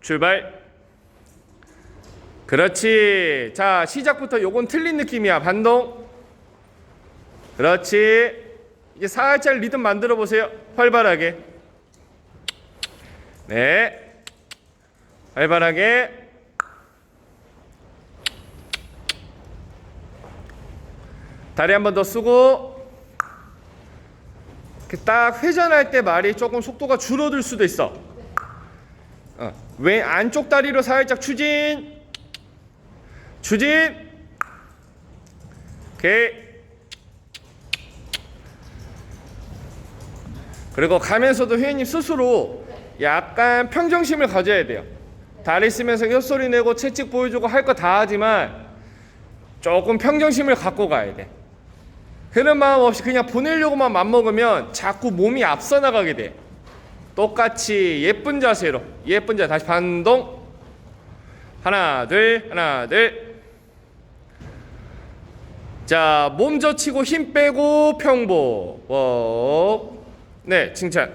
출발. 그렇지. 자, 시작부터 요건 틀린 느낌이야. 반동. 그렇지. 이제 살짝 리듬 만들어 보세요. 활발하게. 네. 활발하게. 다리 한 번 더 쓰고 이렇게 딱 회전할 때 말이 조금 속도가 줄어들 수도 있어. 어, 왼 안쪽 다리로 살짝 추진. 추진. 오케이. 그리고 가면서도 회원님 스스로 약간 평정심을 가져야 돼요. 다리 쓰면서 혓소리 내고 채찍 보여주고 할 거 다 하지만 조금 평정심을 갖고 가야 돼. 그런 마음 없이 그냥 보내려고만 맘먹으면 자꾸 몸이 앞서 나가게 돼. 똑같이 예쁜 자세로 예쁜 자세 다시 반동. 하나 둘 하나 둘 자 몸 젖히고 힘 빼고 평보 워. 네 칭찬